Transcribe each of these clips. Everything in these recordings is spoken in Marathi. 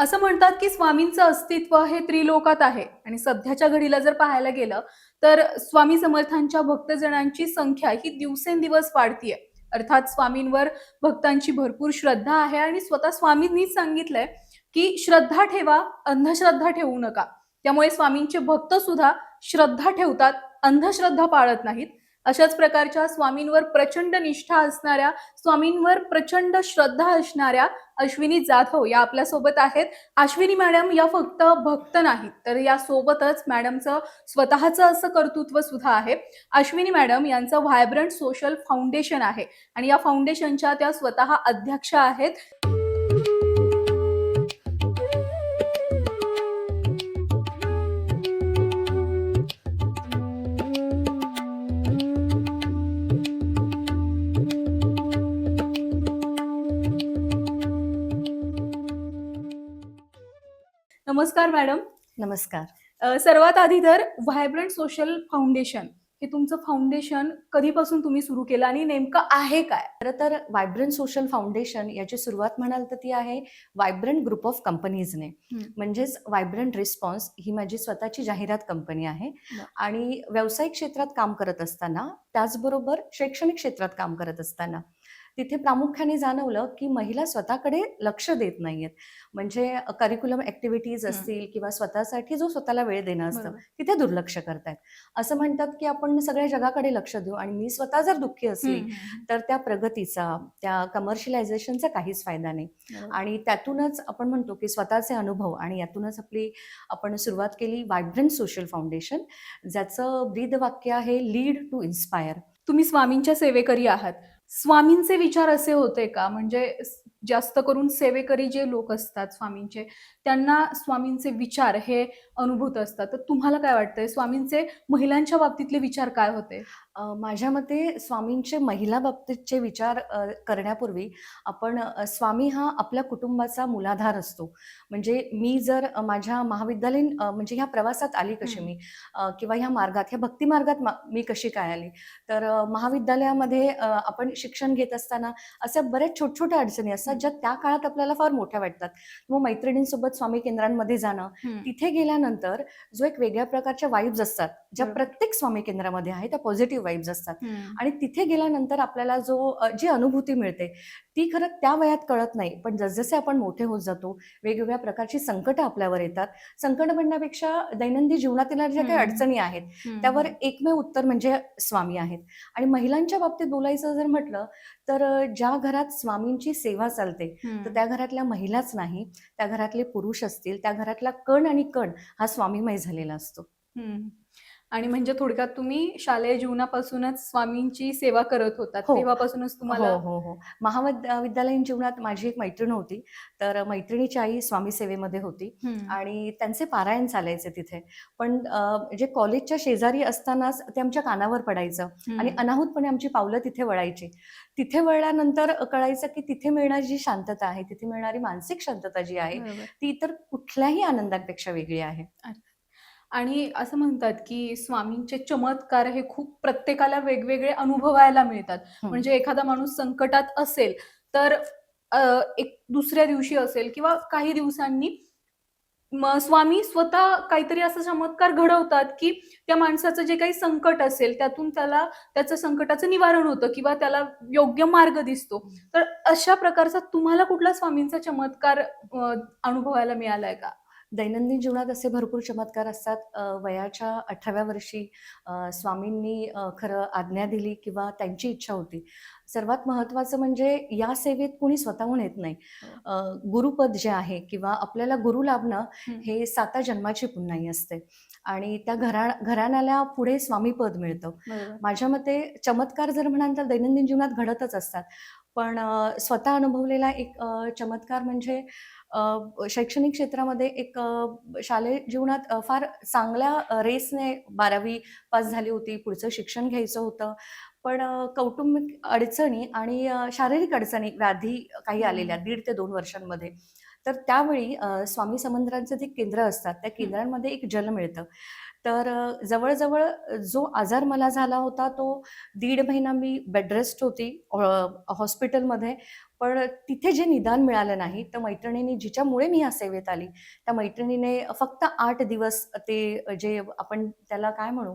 असं म्हणतात की स्वामींचं अस्तित्व हे त्रिलोकात आहे. आणि सध्याच्या घडीला जर पाहायला गेलं तर स्वामी समर्थांच्या भक्तजनांची संख्या ही दिवसेंदिवस वाढतीये. अर्थात स्वामींवर भक्तांची भरपूर श्रद्धा आहे आणि स्वतः स्वामींनीच सांगितलंय की श्रद्धा ठेवा अंधश्रद्धा ठेवू नका. त्यामुळे स्वामींचे भक्त सुद्धा श्रद्धा ठेवतात अंधश्रद्धा पाळत नाहीत. अशाच प्रकारच्या स्वामींवर प्रचंड निष्ठा असणाऱ्या स्वामींवर प्रचंड श्रद्धा असणाऱ्या अश्विनी जाधव या आपल्यासोबत आहेत. अश्विनी मॅडम या फक्त भक्त नाहीत तर या सोबतच मॅडमचं स्वतःचं असं कर्तृत्व सुद्धा आहे. अश्विनी मॅडम यांचं व्हायब्रंट सोशल फाउंडेशन आहे आणि या फाउंडेशनच्या त्या स्वतः अध्यक्ष आहेत. नमस्कार मॅडम. नमस्कार. सर्वात आधी तर व्हायब्रंट सोशल फाउंडेशन हे तुमचं फाउंडेशन कधीपासून तुम्ही सुरू केलं आणि नेमकं आहे काय? खरं तर व्हायब्रंट सोशल फाउंडेशन याची सुरुवात म्हणाल तर ती आहे व्हायब्रंट ग्रुप ऑफ कंपनीजने. म्हणजेच व्हायब्रंट रिस्पॉन्स ही माझी स्वतःची जाहिरात कंपनी आहे. आणि व्यावसायिक क्षेत्रात काम करत असताना त्याचबरोबर शैक्षणिक क्षेत्रात काम करत असताना तिथे प्रामुख्याने जाणवलं की महिला स्वतःकडे लक्ष देत नाहीयेत म्हणजे करिक्युलम ऍक्टिव्हिटीज असतील किंवा स्वतःसाठी जो स्वतःला वेळ देणं असतं. तिथे दुर्लक्ष करतायत असं म्हणतात की आपण सगळ्या जगाकडे लक्ष देऊ आणि मी स्वतः जर दुःखी असली. तर त्या प्रगतीचा त्या कमर्शियलायझेशनचा काहीच फायदा नाही. आणि त्यातूनच आपण म्हणतो की स्वतःचे अनुभव आणि यातूनच आपली आपण सुरुवात केली व्हायब्रंट सोशल फाउंडेशन ज्याचं ब्रीद वाक्य आहे लीड टू इन्स्पायर तुम्ही स्वामींच्या सेवेकरी आहात स्वामींचे विचार असे होते का? म्हणजे जास्त करून सेवेकरी जे लोक असतात स्वामींचे त्यांना स्वामींचे विचार हे अनुभूत असतात. तर तुम्हाला काय वाटतंय? स्वामींचे महिलांच्या बाबतीतले विचार काय होते? माझ्या मते स्वामींचे महिला बाबतीतचे विचार करण्यापूर्वी आपण स्वामी हा आपल्या कुटुंबाचा मूलाधार असतो. म्हणजे मी जर माझ्या महाविद्यालयीन म्हणजे ह्या प्रवासात आली कशी. मी किंवा ह्या मार्गात ह्या भक्ती मार्गात मा- मी कशी काय आली तर महाविद्यालयामध्ये आपण शिक्षण घेत असताना अशा बऱ्याच छोट छोट्या अडचणी असतात ज्या त्या काळात आपल्याला फार मोठ्या वाटतात. मग मैत्रिणींसोबत स्वामी केंद्रांमध्ये जाणं तिथे गेल्यानंतर जो एक वेगळ्या प्रकारच्या वाईब्स असतात. ज्या. प्रत्येक स्वामी केंद्रामध्ये आहे त्या पॉझिटिव्ह वाईब्स असतात. आणि तिथे गेल्यानंतर आपल्याला जो जी अनुभूती मिळते ती खरं त्या वयात कळत नाही पण जसजसे आपण मोठे होत जातो वेगवेगळ्या प्रकारची संकटं आपल्यावर येतात संकट म्हणण्यापेक्षा दैनंदिन जीवनातील ज्या काही. अडचणी आहेत. त्यावर एकमेव उत्तर म्हणजे स्वामी आहेत आणि महिलांच्या बाबतीत बोलायचं जर म्हटलं तर ज्या घरात स्वामींची सेवा चालते. तर त्या घरातल्या महिलाच नाही त्या घरातले पुरुष असतील त्या घरातला कण आणि कण हा स्वामीमय झालेला असतो. आणि म्हणजे थोडक्यात तुम्ही शालेय जीवनापासूनच स्वामींची सेवा करत होतात. हो. तेव्हापासूनच तुम्हाला हो हो हो. महाविद्यालयीन जीवनात माझी एक मैत्रीण होती. तर मैत्रिणीची आई स्वामी सेवेमध्ये होती. आणि त्यांचे पारायण चालायचे तिथे. पण जे कॉलेजच्या शेजारी असतानाच ते आमच्या कानावर पडायचं. आणि. अनाहूतपणे आमची पावलं तिथे वळायची. तिथे वळल्यानंतर कळायचं की तिथे मिळणारी जी शांतता आहे तिथे मिळणारी मानसिक शांतता जी आहे. ती इतर कुठल्याही आनंदांपेक्षा वेगळी आहे. आणि असं म्हणतात की स्वामींचे चमत्कार हे खूप प्रत्येकाला वेगवेगळे अनुभवायला मिळतात. हम्म. म्हणजे एखादा माणूस संकटात असेल तर एक दुसऱ्या दिवशी असेल किंवा काही दिवसांनी स्वामी स्वतः काहीतरी असं चमत्कार घडवतात की त्या माणसाचं जे काही संकट असेल त्यातून त्याला त्याचं संकटाचं निवारण होतं किंवा त्याला योग्य मार्ग दिसतो. तर अशा प्रकारचा तुम्हाला कुठला स्वामींचा चमत्कार अनुभवायला मिळालाय का? दैनंदिन जीवनात असे भरपूर चमत्कार असतात. वयाच्या अठराव्या वर्षी स्वामींनी खरं आज्ञा दिली किंवा त्यांची इच्छा होती. सर्वात महत्त्वाचं म्हणजे या सेवेत कोणी स्वतःहून येत नाही. गुरुपद जे आहे किंवा आपल्याला गुरु लाभणं. हे. साता जन्माची पुण्याई असते. आणि त्या घरा घराण्याला पुढे स्वामीपद मिळतं. माझ्या मते चमत्कार जर म्हणाल तर दैनंदिन जीवनात घडतच असतात. पण स्वतः अनुभवलेला एक चमत्कार म्हणजे शैक्षणिक क्षेत्रामध्ये एक शालेय जीवनात फार चांगल्या रेसने बारावी पास झाली होती पुढचं शिक्षण घ्यायचं होतं. पण कौटुंबिक अडचणी आणि शारीरिक अडचणी व्याधी काही आलेल्या दीड ते दोन वर्षांमध्ये. तर त्यावेळी स्वामी समंत्रांचे जे केंद्र असतात त्या केंद्रांमध्ये एक जल मिळतं. तर जवळजवळ जो आजार मला झाला होता तो दीड महिना मी बेडरेस्ट होती हॉस्पिटलमध्ये. पण तिथे जे निदान मिळालं नाही तर मैत्रिणींनी जिच्यामुळे मी या सेवेत आली त्या मैत्रिणीने फक्त आठ दिवस ते जे आपण त्याला काय म्हणू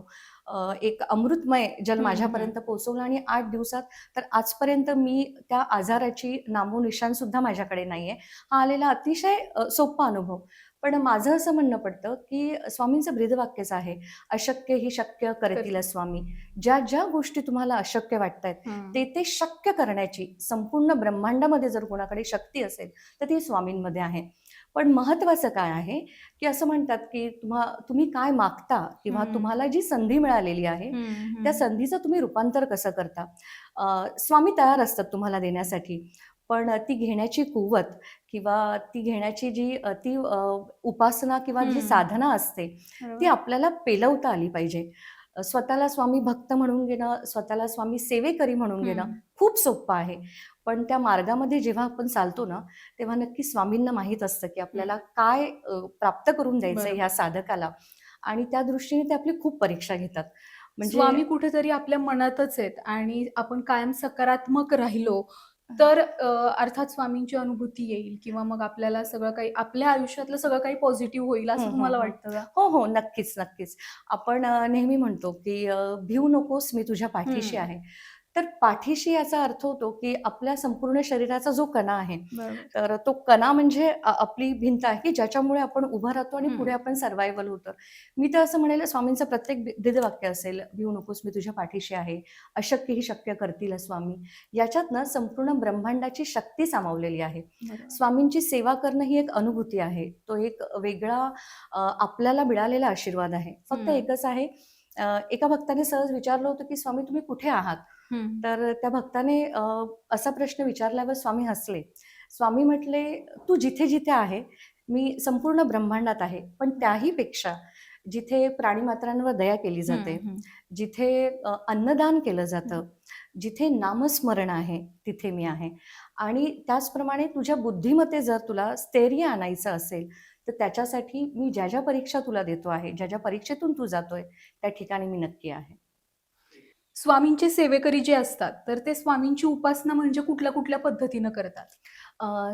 एक अमृतमय जल माझ्यापर्यंत पोहोचवलं आणि आठ दिवसात तर आजपर्यंत मी त्या आजाराची नामोनिशाण सुद्धा माझ्याकडे नाहीये. हा आलेला अतिशय सोपा अनुभव. पण माझं असं म्हणणं पडतं की स्वामींचं ब्रीदवाक्यच आहे अशक्य ही शक्य करतील स्वामी ज्या ज्या गोष्टी तुम्हाला अशक्य वाटतायत. ते ते शक्य करण्याची संपूर्ण ब्रह्मांडामध्ये जर कोणाकडे शक्ती असेल तर ती स्वामींमध्ये आहे पण महत्वाचं काय आहे की असं म्हणतात की तुम्हा तुम्ही काय मागता किंवा. तुम्हाला जी संधी मिळालेली आहे. त्या संधीचं तुम्ही रूपांतर कसं करता स्वामी तयार असतात तुम्हाला देण्यासाठी पण ती घेण्याची कुवत किंवा ती घेण्याची जी ती उपासना किंवा जी. साधना असते. ती आपल्याला पेलवता आली पाहिजे स्वतःला स्वामी भक्त म्हणून घेणं स्वतःला स्वामी सेवेकरी म्हणून घेणं. खूप सोपं आहे पण त्या मार्गामध्ये जेव्हा आपण चालतो ना तेव्हा नक्की स्वामींना माहीत असतं की आपल्याला काय प्राप्त करून द्यायचं. ह्या साधकाला आणि त्या दृष्टीने ते आपली खूप परीक्षा घेतात म्हणजे स्वामी कुठेतरी आपल्या मनातच आहेत आणि आपण कायम सकारात्मक राहिलो तर अ, अर्थात स्वामींची अनुभूती येईल किंवा मग आपल्याला सगळं काही आपल्या आयुष्यातलं सगळं काही पॉझिटिव्ह होईल असं हम्म, तुम्हाला हम्म, वाटतं का? हो हो. नक्कीच नक्कीच. आपण अ, नेहमी म्हणतो की अ, भिवू नकोस मी तुझ्या पाठीशी हम्म. आहे. तर पाठीशी याचा अर्थ होतो की आपल्या संपूर्ण शरीराचा जो कणा आहे तर तो कणा म्हणजे आपली भिंत आहे की ज्याच्यामुळे आपण उभं राहतो आणि. पुढे आपण सर्वायवल होतं मी तर असं म्हणेल स्वामींचं प्रत्येक ब्रीदवाक्य असेल भिवू नकोस मी तुझ्या पाठीशी आहे अशक्य ही शक्य करतील स्वामी याच्यातनं संपूर्ण ब्रह्मांडाची शक्ती सामावलेली आहे. स्वामींची सेवा करणं ही एक अनुभूती आहे तो एक वेगळा आपल्याला मिळालेला आशीर्वाद आहे फक्त. एकच आहे एका भक्ताने सहज विचारलं होतं की स्वामी तुम्ही कुठे आहात. तर त्या भक्ताने असा प्रश्न विचारल्यावर स्वामी हसले. स्वामी म्हटले तू जिथे जिथे आहे मी संपूर्ण ब्रह्मांडात आहे पण त्याही पेक्षा जिथे प्राणीमात्रांवर दया केली जाते. जिथे अन्नदान केलं जातं जिथे नामस्मरण आहे तिथे मी आहे. आणि त्याचप्रमाणे तुझ्या बुद्धिमते जर तुला स्थैर्य आणायचं असेल तर त्याच्यासाठी मी ज्या ज्या परीक्षा तुला देतो आहे ज्या ज्या परीक्षेतून तू जातोय त्या ठिकाणी मी नक्की आहे. स्वामींचे सेवेकरी जे असतात तर ते स्वामींची उपासना म्हणजे कुठल्या कुठल्या पद्धतीनं करतात?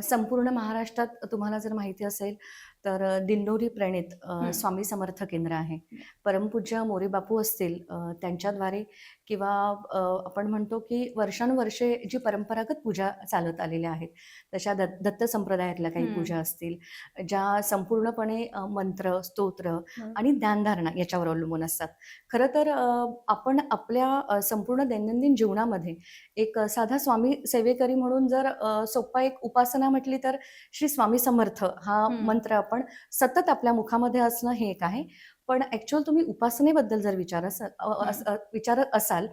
संपूर्ण महाराष्ट्रात तुम्हाला जर माहिती असेल तर दिंडोरी प्रणित. स्वामी समर्थ केंद्र आहे परमपूज्य मोरे बापू असतील त्यांच्याद्वारे किंवा आपण म्हणतो की वर्षानुवर्षे जी परंपरागत पूजा चालत आलेल्या आहेत तशा दत्त दत्त संप्रदायातल्या काही. पूजा असतील ज्या संपूर्णपणे मंत्र स्तोत्र आणि ध्यानधारणा याच्यावर अवलंबून असतात खरं तर आपण आपल्या संपूर्ण दैनंदिन जीवनामध्ये एक साधा स्वामी सेवेकरी म्हणून जर सोपा एक उपासना म्हटली तर श्री स्वामी समर्थ हं. मंत्र आपण सतत आपल्या मुखामध्ये असणं हे एक आहे. पण ॲक्च्युअल तुम्ही उपासनेबद्दल जर विचार विचारत असाल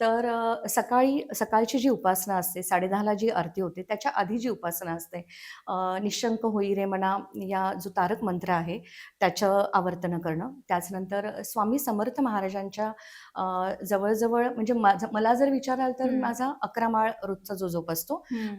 तर सकाळी सकाळची जी उपासना असते साडेदहाला जी आरती होते त्याच्या आधी जी उपासना असते निशंक होई रे मना या जो तारक मंत्र आहे त्याचं आवर्तन करणं त्याचनंतर स्वामी समर्थ महाराजांच्या जवळजवळ म्हणजे माझं मला जर विचाराल तर. माझा अकरा माळ रोजचा जो जोप असतो.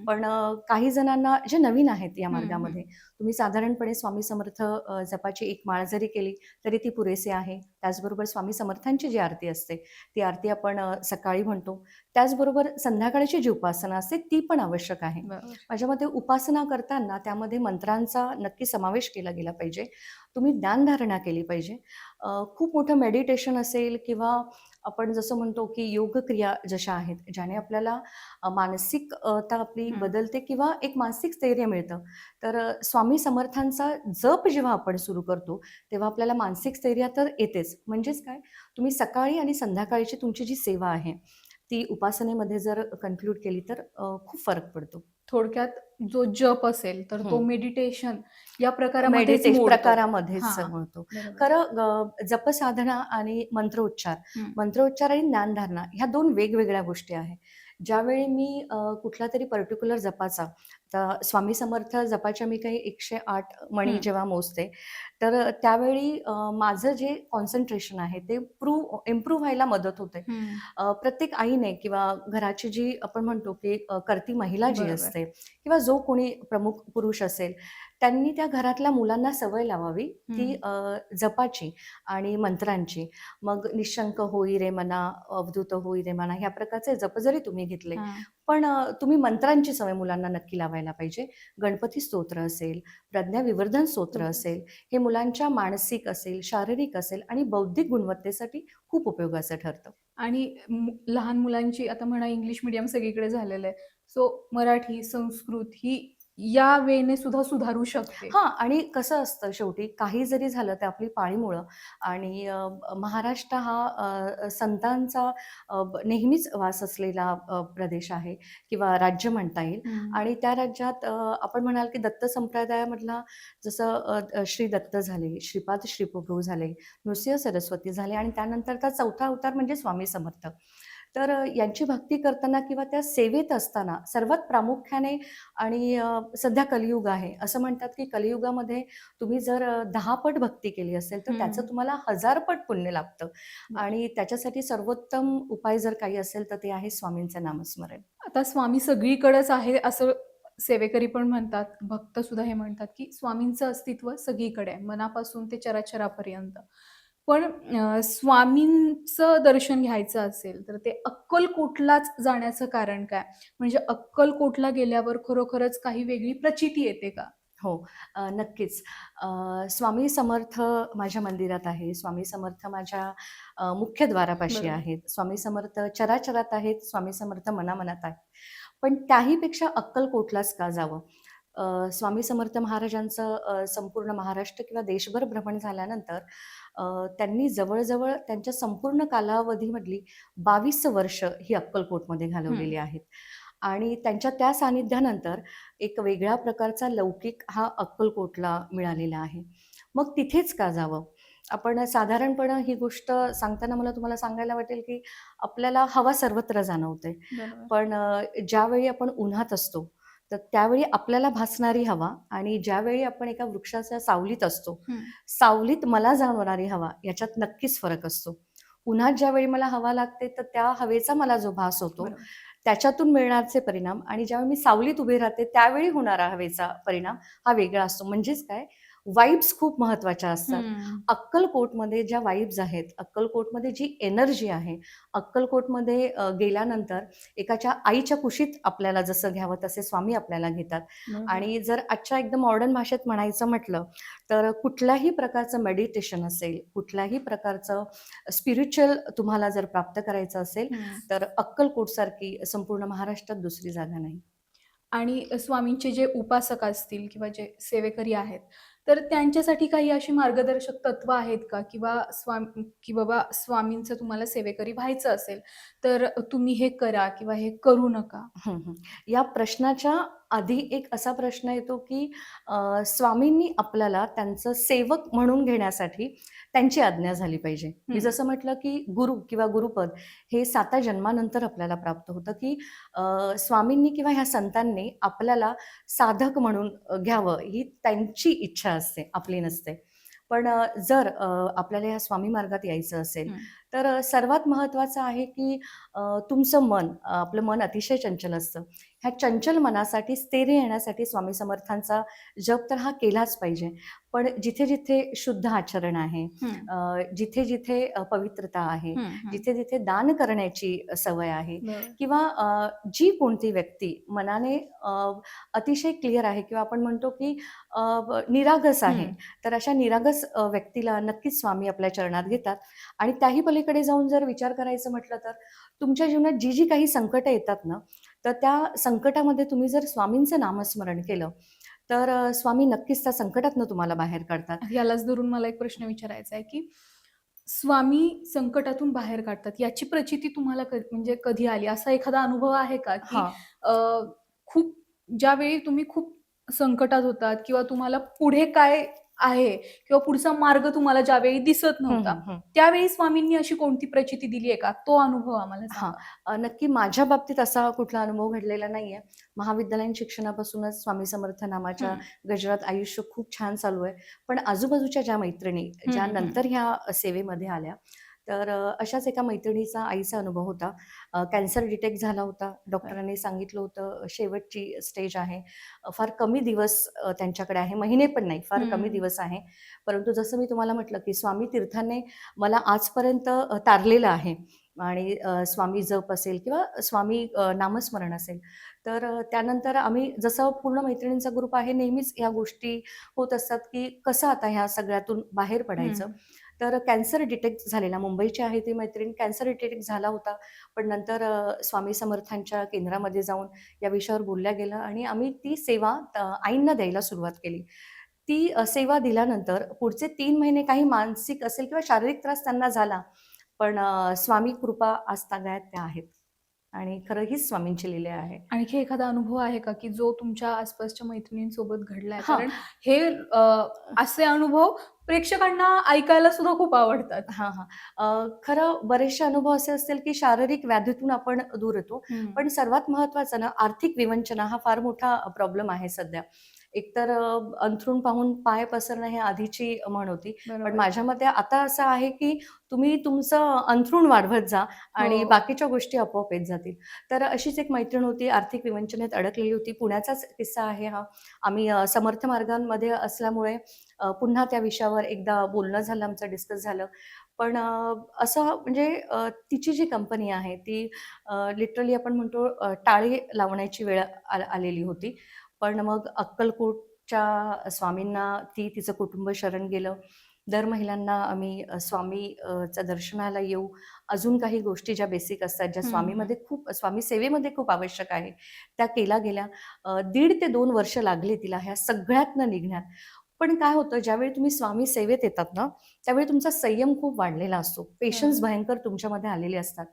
पण काही जणांना जे नवीन आहेत या मार्गामध्ये तुम्ही साधारणपणे स्वामी समर्थ जपाची एक माळ जरी केली तरी ती पुरेसे आहे त्याचबरोबर स्वामी समर्थांची जी आरती असते ती आरती आपण अ, सकाळी म्हणतो. त्याचबरोबर संध्याकाळची जी उपासना असते ती पण आवश्यक आहे. माझ्या मते उपासना करताना त्यामध्ये मंत्रांचा नक्की समावेश केला गेला पाहिजे. तुम्ही ज्ञानधारणा केली पाहिजे. खूप मोठं मेडिटेशन असेल किंवा आपण जसं म्हणतो की योगक्रिया जशा आहेत ज्याने आपल्याला मानसिकता आपली. बदलते किंवा एक मानसिक स्थैर्य मिळतं. तर स्वामी समर्थांचा जप जेव्हा आपण सुरू करतो तेव्हा आपल्याला मानसिक स्थैर्य तर येतेच. म्हणजेच काय? तुम्ही सकाळी आणि संध्याकाळची तुमची जी सेवा आहे ती उपासनेमध्ये जर कन्क्लूड केली तर खूप फरक पडतो. थोडक्यात जो जप असेल तर तो हं. मेडिटेशन या प्रकारामध्ये प्रकारामध्येच हां. म्हणतो खरं जपसाधना आणि मंत्रोच्चार हं. मंत्रोच्चार आणि ज्ञानधारणा ह्या दोन वेगवेगळ्या गोष्टी आहेत ज्यावेळी मी कुठला तरी पर्टिक्युलर जपाचा आता स्वामी समर्थ जपाच्या मी काही एकशे आठ मणी. जेव्हा मोजते तर त्यावेळी माझं जे कॉन्सन्ट्रेशन आहे ते प्रूव्ह इम्प्रूव्ह व्हायला मदत होते प्रत्येक आईने किंवा घराची जी आपण म्हणतो की करती महिला जी. असते किंवा जो कोणी प्रमुख पुरुष असेल त्यांनी त्या घरातल्या मुलांना सवय लावावी ती जपाची आणि मंत्रांची. मग निशंक होई रे मना अवधूत होई रे मना ह्या प्रकारचे जप जरी तुम्ही घेतले. पण तुम्ही मंत्रांची सवय मुलांना नक्की लावायला पाहिजे. गणपती स्तोत्र असेल प्रज्ञा विवर्धन स्तोत्र. असेल हे मुलांच्या मानसिक असेल शारीरिक असेल आणि बौद्धिक गुणवत्तेसाठी खूप उपयोगाचं ठरतं. आणि लहान मुलांची आता म्हणा इंग्लिश मिडियम सगळीकडे झालेलं आहे. सो मराठी संस्कृत ही या वेने सुद्धा सुधारू शकते. हां आणि कसं असतं शेवटी काही जरी झालं तर आपली पाळीमुळं आणि महाराष्ट्र हा संतांचा नेहमीच वास असलेला प्रदेश आहे किंवा राज्य म्हणता येईल. आणि त्या राज्यात आपण म्हणाल की दत्त संप्रदायामधला जसं श्री दत्त झाले श्रीपाद श्रीप्रभू झाले नृसिंह सरस्वती झाले आणि त्यानंतरचा चौथा अवतार म्हणजे स्वामी समर्थ. तर यांची भक्ती करताना किंवा त्या सेवेत असताना सर्वात प्रामुख्याने आणि सध्या कलियुग आहे. असं म्हणतात की कलियुगामध्ये तुम्ही जर दहा पट भक्ती केली असेल तर त्याचं. तुम्हाला हजार पट पुण्य लाभतं. आणि त्याच्यासाठी सर्वोत्तम उपाय जर काही असेल तर ते आहे स्वामींचं नामस्मरण. आता स्वामी सगळीकडेच आहे असं सेवेकरी पण म्हणतात भक्त सुद्धा हे म्हणतात की स्वामींचं अस्तित्व सगळीकडे आहे. मनापासून ते चराचरापर्यंत. पण अं, स्वामींचं दर्शन घ्यायचं असेल तर ते अक्कलकोटलाच जाण्याचं कारण काय? म्हणजे अक्कलकोटला गेल्यावर खरोखरच काही वेगळी प्रचिती येते का? हो अ, नक्कीच. अ, स्वामी समर्थ माझ्या मंदिरात आहे. स्वामी समर्थ माझ्या अ, मुख्य द्वारापाशी बरोबर. आहेत. स्वामी समर्थ चराचरात आहेत. स्वामी समर्थ मनामनात आहेत. पण त्याहीपेक्षा अक्कलकोटलाच का जावं? स्वामी समर्थ महाराजांचं संपूर्ण महाराष्ट्र किंवा देशभर भ्रमण झाल्यानंतर त्यांनी जवळजवळ त्यांच्या संपूर्ण कालावधीमधली बावीस वर्ष ही अक्कलकोटमध्ये घालवलेली आहेत. आणि त्यांच्या त्या सानिध्यानंतर एक वेगळ्या प्रकारचा लौकिक हा अक्कलकोटला मिळालेला आहे. मग तिथेच का जावं? आपण साधारणपणे ही गोष्ट सांगताना मला तुम्हाला सांगायला वाटेल की आपल्याला हवा सर्वत्र जाणवते. पण ज्यावेळी आपण उन्हात असतो तर त्यावेळी आपल्याला भासणारी हवा आणि ज्यावेळी आपण एका वृक्षाच्या सावलीत असतो. सावलीत मला जाणवणारी हवा याच्यात नक्कीच फरक असतो उन्हात ज्यावेळी मला हवा लागते तर त्या हवेचा मला जो भास होतो. त्याच्यातून मिळणारचे परिणाम आणि ज्यावेळी मी सावलीत उभे राहते त्यावेळी होणारा हवेचा परिणाम हा वेगळा असतो म्हणजेच काय वाईब्स खूप महत्त्वाच्या असतात. अक्कलकोटमध्ये ज्या वाईब्स आहेत अक्कलकोटमध्ये जी एनर्जी आहे अक्कलकोटमध्ये गेल्यानंतर एकाच्या आईच्या कुशीत आपल्याला जसं घ्यावं तसे स्वामी आपल्याला घेतात. आणि जर आजच्या एकदम मॉडर्न भाषेत म्हणायचं म्हटलं तर कुठल्याही प्रकारचं मेडिटेशन असेल कुठल्याही प्रकारचं स्पिरिच्युअल तुम्हाला जर प्राप्त करायचं असेल. तर अक्कलकोटसारखी संपूर्ण महाराष्ट्रात दुसरी जागा नाही आणि स्वामींचे जे उपासक असतील किंवा जे सेवेकरी आहेत तर त्यांच्यासाठी काही अशी मार्गदर्शक तत्व आहेत का? किंवा स्वामी की बाबा स्वामींचं तुम्हाला सेवेकरी व्हायचं असेल तर तुम्ही हे करा किंवा हे करू नका. या प्रश्नाच्या आधी एक असा प्रश्न येतो की स्वामींनी आपल्याला त्यांचं सेवक म्हणून घेण्यासाठी त्यांची आज्ञा झाली पाहिजे मी. जसं म्हटलं की गुरु किंवा गुरुपद हे साता जन्मानंतर आपल्याला प्राप्त होतं की स्वामींनी किंवा ह्या संतांनी आपल्याला साधक म्हणून घ्यावं ही त्यांची इच्छा असते आपली नसते पण जर आपल्याला ह्या स्वामी मार्गात यायचं असेल. तर सर्वात महत्त्वाचं आहे की तुमचं मन आपलं मन अतिशय चंचल असतं ह्या चंचल मनासाठी स्थैर्य येण्यासाठी स्वामी समर्थांचा जप तर हा केलाच पाहिजे पण जिथे जिथे शुद्ध आचरण आहे जिथे जिथे पवित्रता आहे. जिथे जिथे दान करण्याची सवय आहे. किंवा जी कोणती व्यक्ती मनाने अतिशय क्लिअर आहे किंवा आपण म्हणतो की निरागस आहे. तर अशा निरागस व्यक्तीला नक्कीच स्वामी आपल्या चरणात घेतात आणि त्याही पलीकडे जाऊन जर विचार करायचं म्हटलं तर तुमच्या जीवनात जी जी काही संकटं येतात ना तर त्या संकटामध्ये तुम्ही जर स्वामींचं नामस्मरण केलं तर स्वामी नक्कीच त्या संकटातनं तुम्हाला बाहेर काढतात. यालाच धरून मला एक प्रश्न विचारायचा आहे की स्वामी संकटातून बाहेर काढतात याची प्रचिती तुम्हाला म्हणजे कधी आली? असा एखादा अनुभव आहे का की खूप ज्यावेळी तुम्ही खूप संकटात होतात किंवा तुम्हाला पुढे काय आहे किंवा पुढचा मार्ग तुम्हाला ज्यावेळी दिसत नव्हता. त्यावेळी स्वामींनी अशी कोणती प्रचिती दिली आहे का तो अनुभव आम्हाला. अ, नक्की माझ्या बाबतीत असा कुठला अनुभव घडलेला नाहीये महाविद्यालयीन शिक्षणापासूनच स्वामी समर्थ नामाच्या हं, गजरात आयुष्य खूप छान चालू आहे पण आजूबाजूच्या ज्या मैत्रिणी ज्या हं, हं. नंतर ह्या सेवेमध्ये आल्या तर अशाच एका मैत्रिणीचा आईचा अनुभव होता. कॅन्सर डिटेक्ट झाला होता. डॉक्टरांनी सांगितलं होतं शेवटची स्टेज आहे. फार कमी दिवस त्यांच्याकडे आहे. महिने पण नाही फार कमी. दिवस आहे. परंतु जसं मी तुम्हाला म्हटलं की स्वामी तीर्थाने मला आजपर्यंत तारलेलं आहे आणि स्वामी जप असेल किंवा स्वामी नामस्मरण असेल. तर त्यानंतर आम्ही जसं पूर्ण मैत्रिणींचा ग्रुप आहे नेहमीच ह्या गोष्टी होत असतात की कसं आता ह्या सगळ्यातून बाहेर पडायचं. तर कॅन्सर डिटेक्ट झालेला मुंबईची आहे ती मैत्रीण कॅन्सर डिटेक्ट झाला होता. पण नंतर स्वामी समर्थांच्या केंद्रामध्ये जाऊन या विषयावर बोलल्या गेलं आणि आम्ही ती सेवा आईंना द्यायला सुरुवात केली. ती सेवा दिल्यानंतर पुढचे तीन महिने काही मानसिक असेल किंवा शारीरिक त्रास त्यांना झाला पण स्वामी कृपा आजतागायत त्या आहेत. आणि खरं हीच स्वामींची लीला आहे. आणखी एखादा अनुभव आहे का की जो तुमच्या आसपासच्या मैत्रिणींसोबत घडलाय? हा. कारण हे असे अनुभव प्रेक्षकांना ऐकायला सुद्धा खूप आवडतात. हां हां. खरं बरेचसे अनुभव असे असतील की शारीरिक व्याधीतून आपण दूर येतो. पण सर्वात महत्त्वाचं ना आर्थिक विवंचना हा फार मोठा प्रॉब्लेम आहे सध्या. एकतर अ, अंथरूण पाहून पाय पसरणं हे आधीची म्हण होती. पण माझ्या मते आता असं आहे की तुम्ही तुमचं अंथरूण वाढवत जा आणि हो. बाकीच्या गोष्टी आपोआप येत जातील. तर अशीच एक मैत्रीण होती आर्थिक विवंचनेत अडकलेली होती. पुण्याचाच किस्सा आहे हा. आम्ही समर्थ मार्गांमध्ये असल्यामुळे पुन्हा त्या विषयावर एकदा बोलणं झालं आमचं डिस्कस झालं. पण असं म्हणजे तिची जी कंपनी आहे ती लिटरली आपण म्हणतो टाळे लावण्याची वेळ आलेली होती. पण मग अक्कलकोटच्या स्वामींना ती तिचं कुटुंब शरण गेलं. दर महिलांना आम्ही अ, स्वामी अ, च्या दर्शनाला येऊ. अजून काही गोष्टी ज्या बेसिक असतात ज्या स्वामीमध्ये खूप स्वामी सेवेमध्ये खूप आवश्यक आहे त्या केल्या गेल्या. दीड ते दोन वर्ष लागली तिला ह्या सगळ्यातनं निघण्यात. पण काय होतं ज्यावेळी तुम्ही स्वामी सेवेत येतात ना त्यावेळी तुमचा संयम खूप वाढलेला असतो. पेशन्स. भयंकर तुमच्यामध्ये आलेले असतात.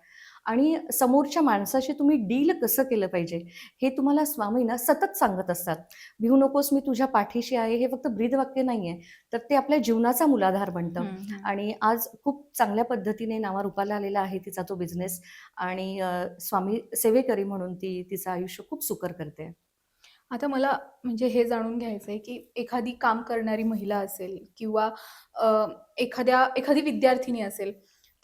आणि समोरच्या माणसाशी तुम्ही डील कसं केलं पाहिजे? हे तुम्हाला स्वामी ना सतत सांगत असतात. भिवू नकोस मी तुझ्या पाठीशी आहे हे फक्त ब्रीदवाक्य नाही आहे तर ते आपल्या जीवनाचा मूलाधार बनतं. आणि आज खूप चांगल्या पद्धतीने नावारूपाला आलेला आहे तिचा तो बिझनेस आणि स्वामी सेवेकरी म्हणून ती तिचं आयुष्य खूप सुकर करते. आता मला म्हणजे हे जाणून घ्यायचंय की एखादी काम करणारी महिला असेल किंवा एखाद्या एखादी विद्यार्थिनी असेल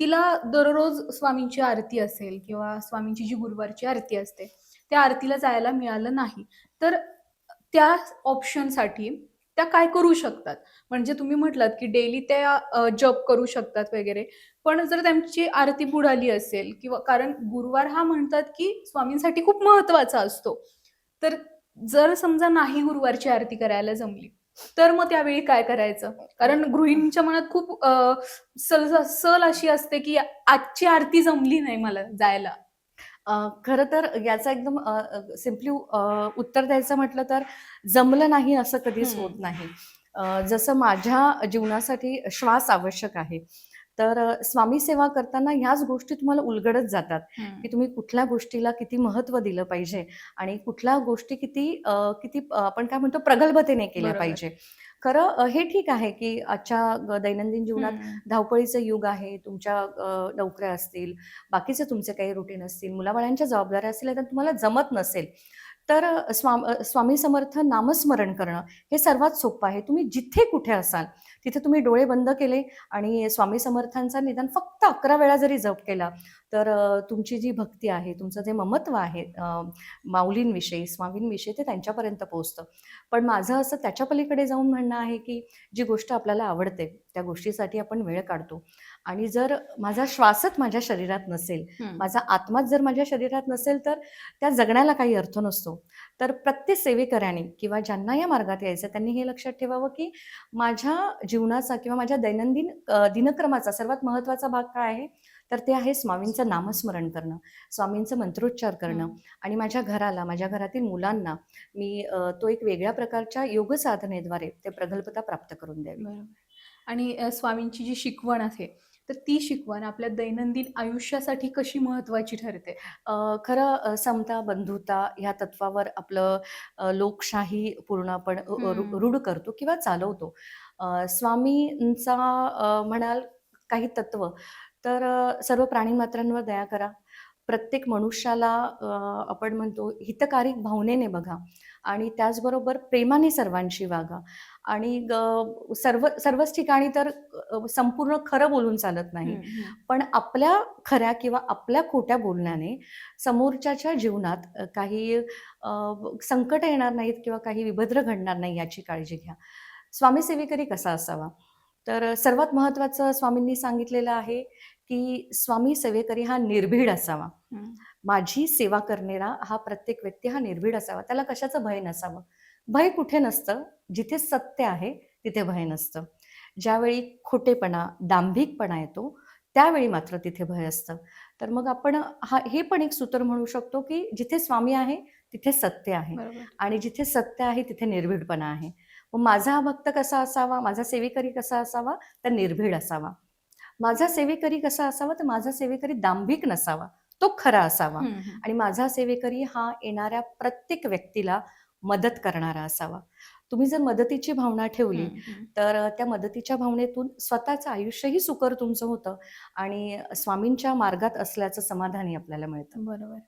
तिला दररोज स्वामींची आरती असेल किंवा स्वामींची जी गुरुवारची आरती असते त्या आरतीला जायला मिळालं नाही. तर त्या ऑप्शनसाठी त्या काय करू शकतात? म्हणजे तुम्ही म्हटलात की डेली त्या जप करू शकतात वगैरे. पण जर त्यांची आरती बुडाली असेल किंवा कारण गुरुवार हा म्हणतात की स्वामींसाठी खूप महत्त्वाचा असतो. तर जर समजा नाही गुरुवारची आरती करायला जमली तर मग त्यावेळी काय करायचं? कारण गृहिणींच्या मनात खूप सल सल अशी असते की आजची आरती जमली नाही मला जायला. खरं तर याचा एकदम सिम्पली उत्तर द्यायचं म्हटलं तर जमलं नाही असं कधीच. होत नाही. जसं माझ्या जीवनासाठी श्वास आवश्यक आहे. तर स्वामी सेवा करताना ह्याच गोष्टी तुम्हाला उलगडत जातात की तुम्ही कुठल्या गोष्टीला किती महत्त्व दिलं पाहिजे आणि कुठल्या गोष्टी किती किती आपण काय म्हणतो प्रगल्भतेने केल्या. पाहिजे खरं हे ठीक आहे की आजच्या दैनंदिन जीवनात. धावपळीचं युग आहे तुमच्या नोकऱ्या असतील बाकीचे तुमचे काही रुटीन असतील मुलाबाळांच्या जबाबदाऱ्या असतील तर तुम्हाला जमत नसेल तर स्वामी समर्थ नामस्मरण करणं हे सर्वात सोपं आहे तुम्ही जिथे कुठे असाल तिथे तुम्ही डोळे बंद केले आणि स्वामी समर्थांचा निदान फक्त अकरा वेळा जरी जप केला तर तुमची जी भक्ती आहे तुमचं जे ममत्व आहे माऊलींविषयी स्वामींविषयी ते त्यांच्यापर्यंत पोहोचतं. पण माझं असं त्याच्या पलीकडे जाऊन म्हणणं आहे की जी गोष्ट आपल्याला आवडते त्या गोष्टीसाठी आपण वेळ काढतो. आणि जर माझा श्वासच माझ्या शरीरात नसेल. माझा आत्माच जर माझ्या शरीरात नसेल तर त्या जगण्याला काही अर्थ नसतो. तर प्रत्येक सेवेकऱ्याने किंवा ज्यांना या मार्गात यायचं त्यांनी हे लक्षात ठेवावं की माझ्या जीवनाचा किंवा माझ्या दैनंदिन दिनक्रमाचा सर्वात महत्त्वाचा भाग काय आहे? तर ते आहे स्वामींचं नामस्मरण करणं स्वामींचं मंत्रोच्चार करणं. आणि माझ्या घराला माझ्या घरातील मुलांना मी तो एक वेगळ्या प्रकारच्या योग साधनेद्वारे ते प्रगल्भता प्राप्त करून द्यावी. आणि स्वामींची जी शिकवण आहे तर ती शिकवण आपल्या दैनंदिन आयुष्यासाठी कशी महत्वाची ठरते? खरं समता बंधुता ह्या तत्वावर आपलं लोकशाही पूर्ण आपण. रूढ करतो किंवा चालवतो. स्वामींचा म्हणाल काही तत्व तर सर्व प्राणीमात्रांवर दया करा. प्रत्येक मनुष्याला आपण म्हणतो हितकारी भावनेने बघा आणि त्याचबरोबर प्रेमाने सर्वांशी वागा. आणि सर्व सर्वच ठिकाणी तर संपूर्ण खरं बोलून चालत नाही. पण आपल्या खऱ्या किंवा आपल्या खोट्या बोलण्याने समोरच्याच्या जीवनात काही संकट येणार नाहीत किंवा काही विभद्र घडणार नाही याची काळजी घ्या. स्वामी सेवेकरी कसा असावा? तर सर्वात महत्त्वाचं स्वामींनी सांगितलेलं आहे की स्वामी सेवेकरी हा निर्भीड असावा. माझी सेवा करणारा हा प्रत्येक व्यक्ती हा निर्भीड असावा. त्याला कशाचं भय नसावं? भय कुठे नसतं? जिथे सत्य आहे तिथे भय नसतं. ज्यावेळी खोटेपणा दांभिकपणा येतो त्यावेळी मात्र तिथे भय असतं. तर मग आपण हा हे पण एक सूत्र म्हणू शकतो की जिथे स्वामी आहे तिथे सत्य आहे. आणि जिथे सत्य आहे तिथे निर्भीडपणा आहे. मग माझा हा भक्त कसा असावा? माझा सेवेकरी कसा असावा? तर निर्भीड असावा. माझा सेवेकरी कसा असावा तर माझा सेवेकरी दांभिक नसावा तो खरा असावा. आणि माझा सेवेकरी हा येणाऱ्या प्रत्येक व्यक्तीला मदत करणारा असावा. तुम्ही जर मदतीची भावना ठेवली. तर त्या मदतीच्या भावनेतून स्वतःचं आयुष्यही सुकर तुमचं होतं आणि स्वामींच्या मार्गात असल्याचं समाधानही आपल्याला मिळतं. बरोबर.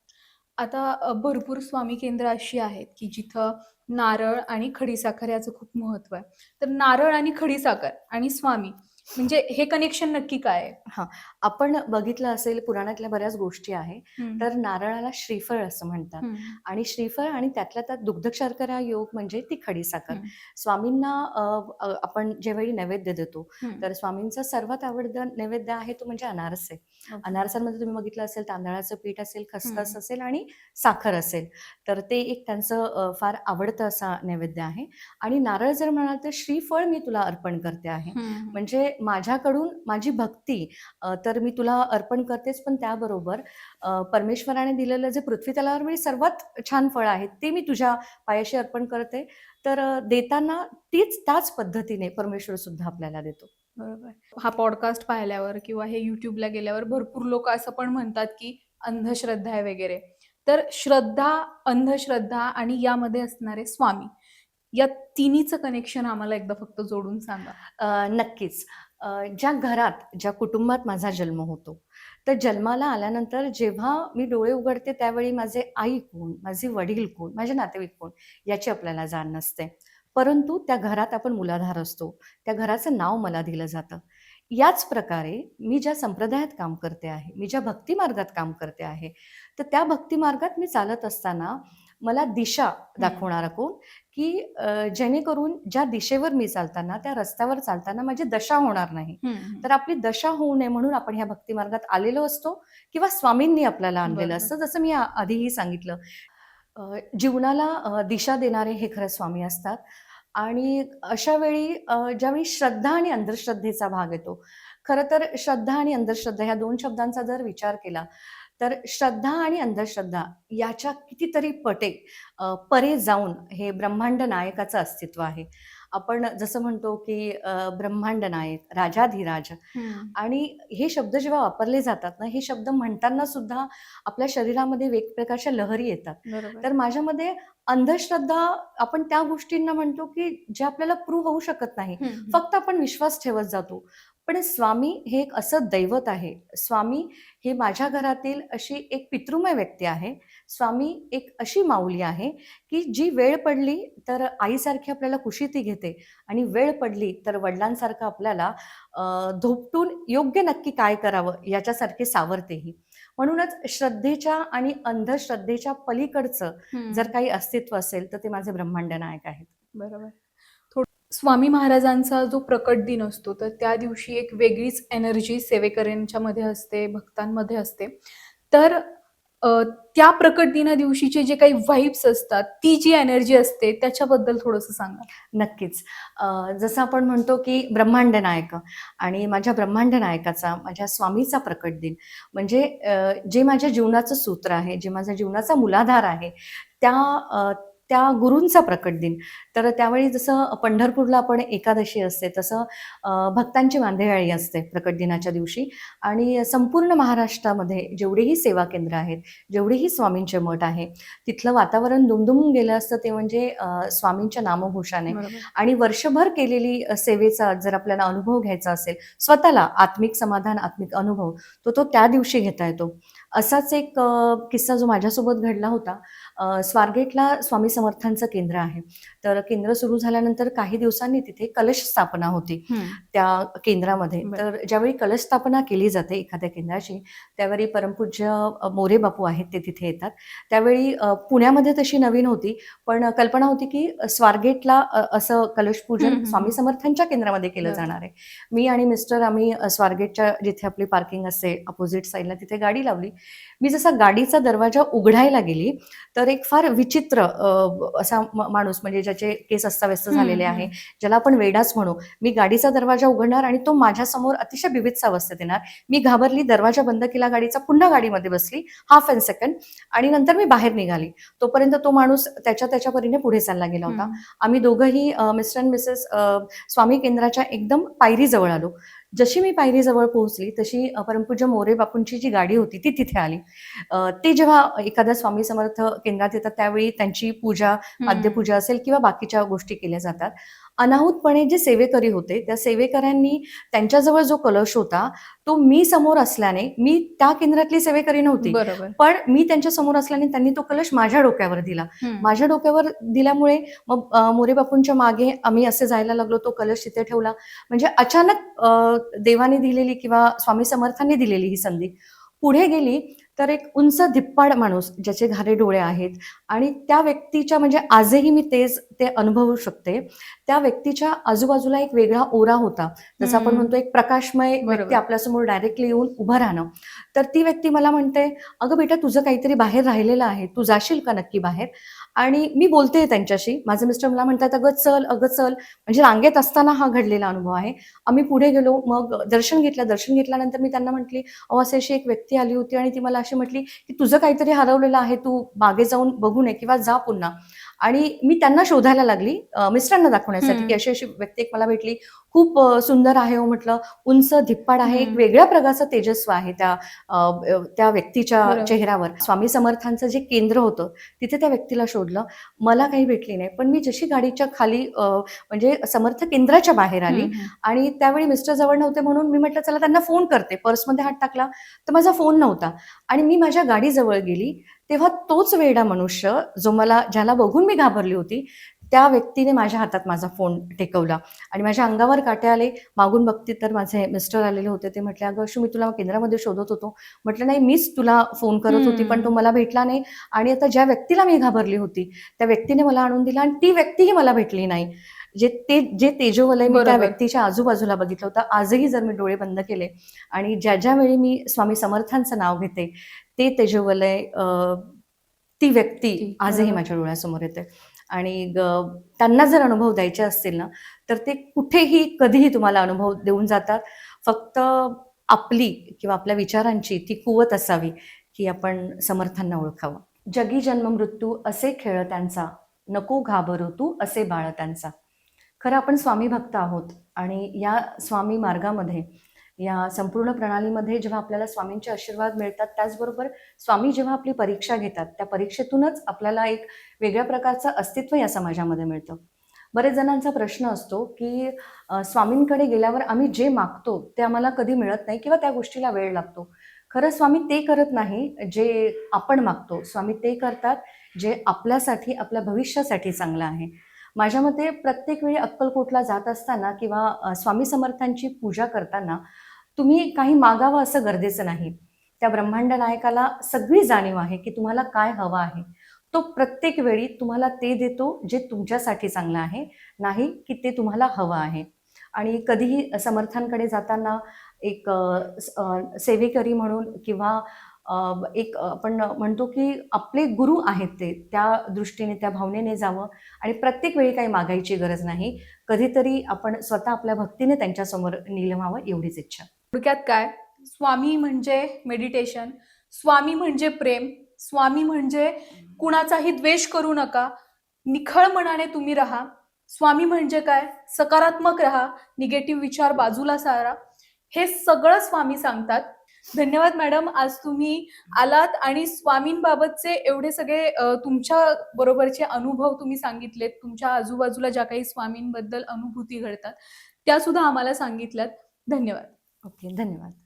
आता भरपूर स्वामी केंद्र अशी आहेत की जिथं नारळ आणि खडीसाखर याचं खूप महत्त्व आहे. तर नारळ आणि खडीसाखर आणि स्वामी म्हणजे हे कनेक्शन नक्की काय आहे आपण बघितलं असेल पुराणातल्या बऱ्याच गोष्टी आहे. तर नारळाला श्रीफळ असं म्हणतात. आणि श्रीफळ आणि त्यातल्या त्यात दुग्ध शर्करा योग म्हणजे ती खडीसाखर. स्वामींना आपण ज्यावेळी नैवेद्य देतो. तर स्वामींचा सर्वात आवडता नैवेद्य आहे तो म्हणजे अनारसे ओके. अनारसांमध्ये तुम्ही बघितलं असेल तांदळाचं पीठ असेल खसखस. असेल आणि साखर असेल तर ते एक त्यांचं फार आवडतं असा नैवेद्य आहे आणि नारळ जर म्हणाल तर श्रीफळ मी तुला अर्पण करते आहे. म्हणजे माझ्याकडून माझी भक्ती तर मी तुला अर्पण करतेच पण त्याबरोबर परमेश्वराने दिलेलं जे पृथ्वी तलावर सर्वात छान फळ आहे ते मी तुझ्या पायाशी अर्पण करते. तर देताना तीच त्याच पद्धतीने परमेश्वर सुद्धा आपल्याला देतो. बरोबर. हा पॉडकास्ट पाहिल्यावर किंवा हे युट्यूबला गेल्यावर भरपूर लोक असं पण म्हणतात की अंधश्रद्धा आहे वगैरे. तर श्रद्धा अंधश्रद्धा आणि यामध्ये असणारे स्वामी या तिन्हीचं कनेक्शन आम्हाला एकदा फक्त जोडून सांगा. नक्कीच. ज्या घरात ज्या कुटुंबात माझा जन्म होतो. तर जन्माला आल्यानंतर जेव्हा मी डोळे उघडते त्यावेळी माझे आई कोण माझे वडील कोण माझे नातेवाईक कोण याची आपल्याला जाण नसते. परंतु त्या घरात आपण मुलाधार असतो. त्या घराचं नाव मला दिलं जातं. याच प्रकारे मी ज्या संप्रदायात काम करते आहे मी ज्या भक्तिमार्गात काम करते आहे तर त्या भक्तिमार्गात मी चालत असताना मला दिशा दाखवणारा कोण की जेणेकरून ज्या दिशेवर मी चालताना त्या रस्त्यावर चालताना माझी दशा होणार नाही. तर आपली दशा होऊ नये म्हणून आपण ह्या भक्ती मार्गात आलेलो असतो किंवा स्वामींनी आपल्याला आणलेलं. असतं. जसं मी आधीही सांगितलं जीवनाला दिशा देणारे हे खरं स्वामी असतात. आणि अशा वेळी ज्यावेळी श्रद्धा आणि अंधश्रद्धेचा भाग येतो खरं तर श्रद्धा आणि अंधश्रद्धा ह्या दोन शब्दांचा जर विचार केला तर श्रद्धा आणि अंधश्रद्धा याच्या कितीतरी पटे परे जाऊन हे ब्रह्मांड नायकाचं अस्तित्व आहे. आपण जसं म्हणतो की ब्रह्मांड नायक राजाधिराज. आणि हे शब्द जेव्हा वापरले जातात ना हे शब्द म्हणताना सुद्धा आपल्या शरीरामध्ये वेगवेगळ्या लहरी येतात. तर माझ्यामध्ये अंधश्रद्धा आपण त्या गोष्टींना म्हणतो की जे आपल्याला प्रूव्ह होऊ शकत नाही. फक्त आपण विश्वास ठेवत जातो. पण स्वामी हे एक असं दैवत आहे. स्वामी हे माझ्या घरातील अशी एक पितृमय व्यक्ती आहे. स्वामी एक अशी माऊली आहे की जी वेळ पडली तर आईसारखी आपल्याला कुशीती घेते आणि वेळ पडली तर वडिलांसारखं आपल्याला धोपटून योग्य नक्की काय करावं याच्यासारखे सावरतेही म्हणूनच श्रद्धेच्या आणि अंधश्रद्धेच्या पलीकडचं. जर काही अस्तित्व असेल तर ते माझे ब्रह्मांड नायक आहेत. बरोबर. स्वामी महाराजांचा जो प्रकट दिन असतो तर त्या दिवशी एक वेगळीच एनर्जी सेवेकऱ्यांच्या मध्ये असते भक्तांमध्ये असते. तर त्या प्रकट दिना दिवशीचे जे काही वाईब्स असतात ती जी एनर्जी असते त्याच्याबद्दल थोडंसं सांगा. नक्कीच. जसं आपण म्हणतो की ब्रह्मांड नायक आणि माझ्या ब्रह्मांड नायकाचा माझ्या स्वामीचा प्रकट दिन. म्हणजे जे माझ्या जीवनाचं सूत्र आहे जे माझ्या जीवनाचा मूलाधार आहे त्या त्या गुरूंचा प्रकट दिन. तर त्यावेळी जसं पंढरपूरला आपण एकादशी असते तसं भक्तांची मांदेयाळी असते प्रकट दिनाच्या दिवशी. आणि संपूर्ण महाराष्ट्रामध्ये जेवढेही सेवा केंद्र आहेत जेवढेही स्वामींचे मठ आहे तिथलं वातावरण दुमदुमून गेलं असतं ते म्हणजे स्वामींच्या नामघोषाने. आणि वर्षभर केलेली सेवेचा जर आपल्याला अनुभव घ्यायचा असेल स्वतःला आत्मिक समाधान आत्मिक अनुभव तो तो त्या दिवशी घेता येतो. असाच एक किस्सा जो माझ्यासोबत घडला होता. स्वारगेटला स्वामी समर्थांचं केंद्र आहे तर केंद्र सुरू झाल्यानंतर काही दिवसांनी तिथे कलश स्थापना होती त्या केंद्रामध्ये. तर ज्यावेळी कलश स्थापना केली जाते एखाद्या केंद्राची त्यावेळी परमपूज्य मोरे बापू आहेत ते तिथे येतात त्यावेळी पुण्यामध्ये तशी नवीन होती पण कल्पना होती की स्वारगेटला असं कलश पूजन. स्वामी समर्थांच्या केंद्रामध्ये केलं. जाणार आहे मी आणि मिस्टर आम्ही स्वारगेटच्या जिथे आपली पार्किंग असते अपोजिट साईडला तिथे गाडी लावली मी जसा गाडीचा दरवाजा उघडायला गेली तर एक फार विचित्र असा माणूस म्हणजे ज्याचे केस अस्ताव्यस्त झालेले आहे ज्याला आपण वेडाच म्हणू. मी गाडीचा दरवाजा उघडणार आणि तो माझ्यासमोर अतिशय विविध अवस्थेत येणार मी घाबरली दरवाजा बंद केला गाडीचा पुन्हा गाडीमध्ये बसली हाफ अँड सेकंड आणि नंतर मी बाहेर निघाली. तोपर्यंत तो माणूस त्याच्या त्याच्या परीने पुढे चालला गेला होता. आम्ही दोघंही मिस्टर अँड मिसेस स्वामी केंद्राच्या एकदम पायरीजवळ आलो. जशी मी पायरीजवळ पोहोचली तशी परमपूज्य मोरे बापूंची जी गाडी होती ती तिथे आली. ते जेव्हा एखाद्या स्वामी समर्थ केंद्रात येतात त्यावेळी त्यांची पूजा पाद्यपूजा असेल किंवा बाकीच्या गोष्टी केल्या जातात. अनाहूतपणे जे सेवेकरी होते त्या सेवेकऱ्यांनी त्यांच्याजवळ जो कलश होता तो मी समोर असल्याने मी त्या केंद्रातली सेवेकरी नव्हती. पण मी त्यांच्यासमोर असल्याने त्यांनी तो कलश माझ्या डोक्यावर दिला. माझ्या डोक्यावर दिल्यामुळे मग मोरे बापूंच्या मागे आम्ही असे जायला लागलो तो कलश तिथे ठेवला. म्हणजे अचानक देवाने दिलेली किंवा स्वामी समर्थांनी दिलेली ही संधी. पुढे गेली तर एक उंच धिप्पाड माणूस ज्याचे घारे डोळे आहेत आणि त्या व्यक्तीच्या म्हणजे आजही मी तेच ते अनुभवू शकते. त्या व्यक्तीच्या आजूबाजूला एक वेगळा ओरा होता. जसं आपण. म्हणतो एक प्रकाशमय व्यक्ती. आपल्यासमोर डायरेक्टली येऊन उभं राहणं. तर ती व्यक्ती मला म्हणते अगं बेटा तुझं काहीतरी बाहेर राहिलेलं आहे. तू जाशील का नक्की बाहेर? आणि मी बोलते त्यांच्याशी. माझे मिस्टर मला म्हणतात अगं चल अगं चल. म्हणजे रांगेत असताना हा घडलेला अनुभव आहे. आम्ही पुढे गेलो. मग दर्शन घेतलं. दर्शन घेतल्यानंतर मी त्यांना म्हटली अहो अशी एक व्यक्ती आली होती आणि ती मला अशी म्हटली की तुझं काहीतरी हरवलेलं आहे तू मागे जाऊन बघू नये किंवा जा पुन्हा आणि मी त्यांना शोधायला लागली मिस्टरांना दाखवण्यासाठी. की अशी अशी व्यक्ती एक मला भेटली खूप सुंदर आहे हो म्हटलं. उंच धिप्पाड आहे. एक. वेगळ्या प्रकारचं तेजस्व आहे त्या त्या व्यक्तीच्या. चेहऱ्यावर. स्वामी समर्थांचं जे केंद्र होतं तिथे त्या व्यक्तीला शोधलं. मला काही भेटली नाही. पण मी जशी गाडीच्या खाली म्हणजे समर्थ केंद्राच्या बाहेर आली. आणि त्यावेळी मिस्टर जवळ नव्हते म्हणून मी म्हटलं चला त्यांना फोन करते. पर्समध्ये हात टाकला तर माझा फोन नव्हता. आणि मी माझ्या गाडीजवळ गेली तेव्हा तोच वेडा मनुष्य जो मला ज्याला बघून मी घाबरली होती त्या व्यक्तीने माझ्या हातात माझा फोन टेकवला आणि माझ्या अंगावर काटे आले. मागून बघते तर माझे मिस्टर आलेले होते. ते म्हटले अगं अशू मी तुला केंद्रामध्ये शोधत होतो. म्हटलं नाही मीच तुला फोन करत होती पण तो मला भेटला नाही आणि आता ज्या व्यक्तीला मी घाबरली होती त्या व्यक्तीने मला आणून दिला आणि ती व्यक्तीही मला भेटली नाही. जे ते जे तेजोवलय मी त्या. व्यक्तीच्या आजूबाजूला बघितलं होतं. आजही जर मी डोळे बंद केले आणि ज्या ज्या वेळी मी स्वामी समर्थांचं नाव घेते ते तेजोवलय ती व्यक्ती आजही. माझ्या डोळ्यासमोर येते. आणि ग- त्यांना जर अनुभव द्यायचे असतील ना तर ते कुठेही कधीही तुम्हाला अनुभव देऊन जातात. फक्त आपली किंवा आपल्या विचारांची ती कुवत असावी की आपण समर्थांना ओळखावं. जगी जन्म मृत्यू असे खेळ त्यांचा नको घाबरू तू असे बाळ त्यांचा. खरं आपण स्वामी भक्त आहोत आणि या स्वामी मार्गामध्ये या संपूर्ण प्रणालीमध्ये जेव्हा आपल्याला स्वामींचे आशीर्वाद मिळतात त्याचबरोबर स्वामी जेव्हा आपली परीक्षा घेतात त्या परीक्षेतूनच आपल्याला एक वेगळ्या प्रकारचं अस्तित्व या समाजामध्ये मिळतं. बरेच जणांचा प्रश्न असतो की स्वामींकडे गेल्यावर आम्ही जे मागतो ते आम्हाला कधी मिळत नाही किंवा त्या गोष्टीला वेळ लागतो. खरं स्वामी ते करत नाही जे आपण मागतो. स्वामी ते करतात जे आपल्यासाठी आपल्या भविष्यासाठी चांगलं आहे. माझ्या मते प्रत्येक वेळी अक्कलकोटला जात असताना किंवा स्वामी समर्थांची पूजा करताना तुम्ही काही मागावं असं गरजेचं नाही. त्या ब्रह्मांड नायकाला सगळी जाणीव आहे की तुम्हाला काय हवं आहे. तो प्रत्येक वेळी तुम्हाला ते देतो जे तुमच्यासाठी चांगलं आहे नाही की ते तुम्हाला हवं आहे. आणि कधीही समर्थांकडे जाताना एक सेवेकरी म्हणून किंवा एक आपण म्हणतो की आपले गुरु आहेत ते त्या दृष्टीने त्या भावनेने जावं आणि प्रत्येक वेळी काही मागायची गरज नाही. कधीतरी आपण स्वतः आपल्या भक्तीने त्यांच्यासमोर निलवावं एवढीच इच्छा. थोडक्यात काय? स्वामी म्हणजे मेडिटेशन स्वामी म्हणजे प्रेम स्वामी म्हणजे कुणाचाही द्वेष करू नका निखळ मनाने तुम्ही राहा. स्वामी म्हणजे काय? सकारात्मक राहा निगेटिव्ह विचार बाजूला सारा. हे सगळं स्वामी सांगतात. धन्यवाद मॅडम आज तुम्ही आलात आणि स्वामींबाबतचे एवढे सगळे तुमच्या बरोबरचे अनुभव तुम्ही सांगितलेत. तुमच्या आजूबाजूला ज्या काही स्वामींबद्दल अनुभूती घडतात त्या सुद्धा आम्हाला सांगितल्यात. धन्यवाद. ओके धन्यवाद.